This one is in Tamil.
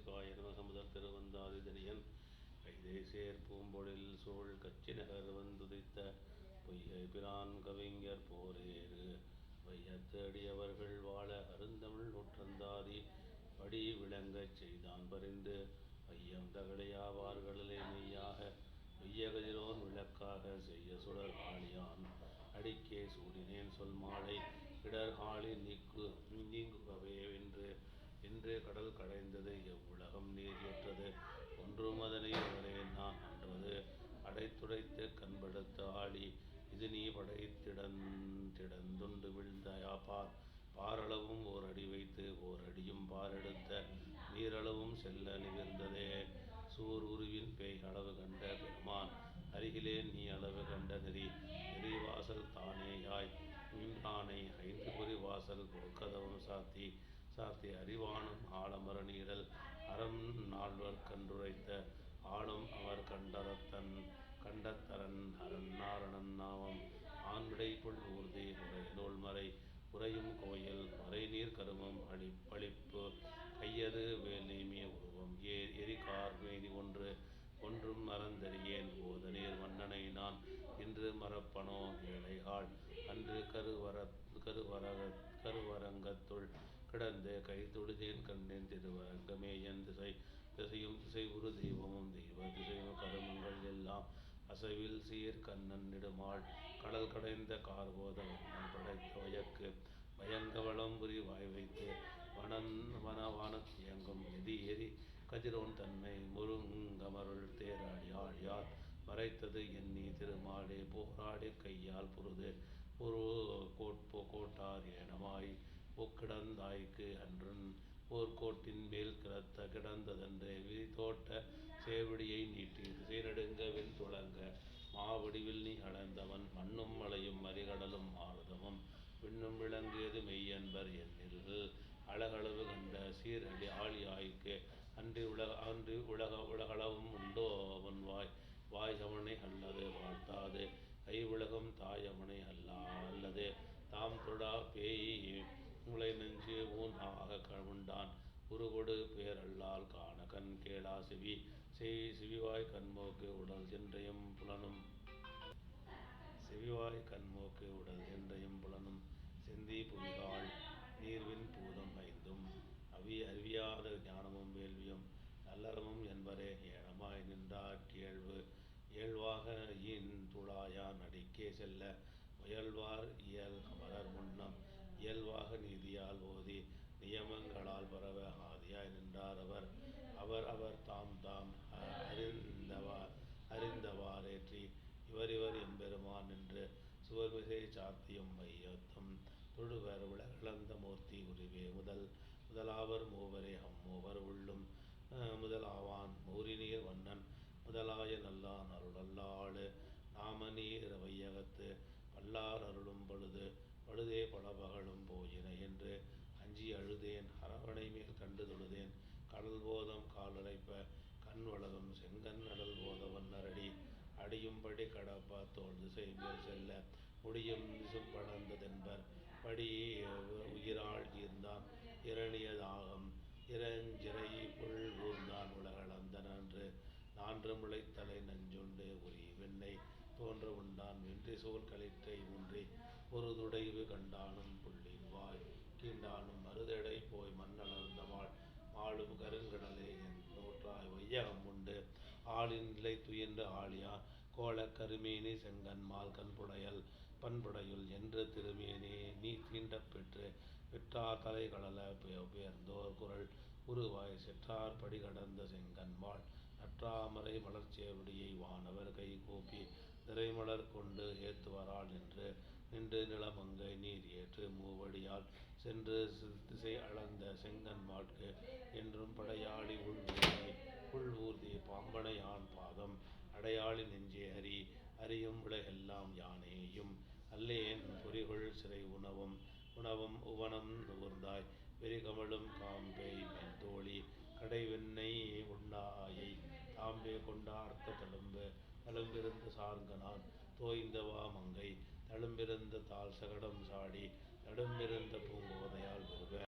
தேசிகாய நமக முதல் திருவந்தாதிதனியன் கைதேசேர் பூம்பொழில் சூழ் கச்சிநகர் வந்துதித்த பொய்கை பிரான் கவிஞர் போரேறு. வையத்தேடியவர்கள் வாழ அருந்தமிழ் நூற்றந்தாதி படி விளங்கச் செய்தான் பறிந்து ஐயம் தகடையாவார்களிலே மெய்யாக வெய்யகதிரோன் விளக்காக செய்ய சுடர் ஆழியான் அடிக்கே சூடினேன் சொல் மாலை இடர்காலி நீக்கு நீங்கு என்று கடல் கடைந்தது எவ்வுலகம் நீர் ஏற்றது ஒன்றும் அதனை அவரே நான் அன்றது. அடைத்துடைத்து கண்படுத்த ஆழி இது நீ படைத்திடந் திடந்துண்டு வீழ்ந்த பாரளவும் ஓர் அடி வைத்து ஓர் அடியும் பாரெடுத்த நீரளவும் செல்ல நிகழ்ந்ததே சூர் உருவின் பேய் அளவு கண்ட பெருமான் அருகிலே நீ அளவு கண்ட நெறி நெறிவாசல் தானேயாய். நின்றானை ஐந்து குறி வாசல் பொற்கதவம் சாத்தி. சாத்தி அறிவானும் ஆலமர நீழல் அறம் நால்வர் கண்டுரைத்த ஆளும் அவர் கண்டரத்தன் கண்டத்தரன் அரண் நாரணன் நாமம் ஆண்விடை புல் ஊர்தி உரைநூல் மறை உறையும் கோயில் மறைநீர் கருமம் அளிப்பளிப்பு கையது வேலிமிய உருவம் ஏ எரிகார் மேதி ஒன்று. ஒன்றும் மறந்தறியேன் ஓதநீர் மன்னனை நான். இன்று மறப்பனோ ஏழைகாள் அன்று கருவர கருவரக கருவரங்கத்துள் கிடந்த கை தொழுதேன் கண்டேன் திருவரங்கமே என் திசை திசையும் திசை குரு தெய்வமும் தெய்வ திசையும் கருமங்கள் எல்லாம் அசைவில் சீர் கண்ணன் நெடுமாள் கடல் கடைந்த கார்போத வண்ணன் படைத்த வயக்கு பயங்கவளம் வளம்புரி வாய் வைத்து வனன் வனவான இயங்கும் எதி எரி கதிரோன் தன்மை முருங்கமருள் தேராடி யார் மறைத்தது எண்ணி திருமாலே போராடி கையால் புருது. ஒரு கோட்போ கோட்டார் ஏனமாய் பூக்கிடந்தாய்க்கு அன்றன் போர்க்கோட்டின் மேல் கிடத்த கிடந்ததன்றே விரிதோட்ட சேவடியை நீட்டி திசை நடுங்க வெண் துளங்க மாவடிவில் நீ அளந்தவன் மண்ணும் மலையும் மறிகடலும் மாருதமும் விண்ணும் விளங்கியது மெய்யன்பர் என்னில் அழகளவு கண்ட சீரடி ஆழியாய்க்கு அன்றி உலக அன்றி உலக உலகளவும் உண்டோ அவன் வாய்? வாய்கவனை அல்லது வாழ்த்தாது. கை உலகம் தாயவனை அல்லா அல்லது. தாம் தொடா பேய் முளை நெஞ்சு ஊன் ஆக உண்டான் உருகொடு பேரல்லால் காண கண் கேளா சிவி. செய் சிவிவாய் கண்மோக்கு உடல் என்றையும் புலனும். செவிவாய் கண்மோக்கு உடல் என்றையும் புலனும். செந்தி புவிகாள் நீர்வின் பூதம் ஐந்தும். அவி அறிவியாத ஞானமும் வேள்வியும் நல்லறமும் என்பரே ஏனமாய் நின்றார் கேழ்வு இயல்வாக ஈன் துளாயான் அடிக்கே செல்ல. முயல்வார் இயல் இயல்பாக நீதியால் ஓதி நியமங்களால் பரவ ஆதியாய் நின்றார் அவர் அவர் அவர் தாம் தாம் அறிந்தவா அறிந்தவாறேற்றி இவர் இவர் எம்பெருமான் என்று சுவர்மிசை சாத்தியும் மையத்தும் தொழுவர் உலகளந்த மூர்த்தி உருவே முதல் முதலாவர் மூவரே அம்மூவர் உள்ளும் முதலாவான் மூரிநீர் வண்ணன் முதலாய நல்லான் அருளல்லாளு நாமநீர் வையகத்து பல்லார் அருளும் பொழுது பழுதே பலபக அழுதேன் அரவணை மேல் கண்டு தொழுதேன் கடல் போதம் காலடைப்ப கண் வளரும் செங்கண் அடல் போத வண்ணரடி அடியும்படி கடப்பா தோல் திசை மேல் செல்ல. முடியும் விசும் படர்ந்ததென்பர் படி உயிராள் ஈர்ந்தான் இரணியதாகம் இரஞ்சிறை புல் ஊர்ந்தான் உலகளந்த நன்று. நான்று முளைத்தலை நஞ்சுண்டு உரி வெண்ணை தோன்ற உண்டான். வென்றி சோல் களிற்றை ஊன்றி ஒரு துடைவு கண்டானும் புள்ளின் வாய். கீண்டானும் மருதடை போய் மண்ணளர்ந்தவாள் ஆளும் கருங்கடலே என் நூற்றாய் வையகம் உண்டு. ஆளின் நிலை துயின்ற ஆழியா கோலக் கருமேனி செங்கன்மால் கண்புடையல் பண்புடையுள் என்று திருமேனி நீ தீண்டப் பெற்று விற்றா தலை உயர்ந்தோர் குரல் உருவாய் செற்றார் படி கடந்த செங்கன்மாள் நற்றாமரை மலர்ச்சேவடியை வானவர் கை கூப்பி நிறைமலர் கொண்டு ஏத்துவராள் என்று நின்று நிலமங்கை நீர் ஏற்று மூவடியால் சென்று திசை அளந்த செங்கன் மாட்கு என்றும் படையாளி உள்வூர்தி உள்வூர்தி பாம்பனை ஆண் பாதம். அடையாளி நெஞ்சே அறி அறியும் உலகெல்லாம் யானேயும். அல்லேன் பொறிகொள் சிறை உணவும் உணவும் உவனம் நுகர்ந்தாய். வெறிகமழும் காம்பேய் மென் தோழி கடைவெண்ணெய் உண்ணாயை. தாம்பே கொண்டார்த்த தழும்பு தழும்பிருந்த சார்ங்கனான் தோய்ந்தவா மங்கை தழும்பிருந்த தால் சகடம் சாடி. நடும்பிருந்த பூங்கோதையால் வருக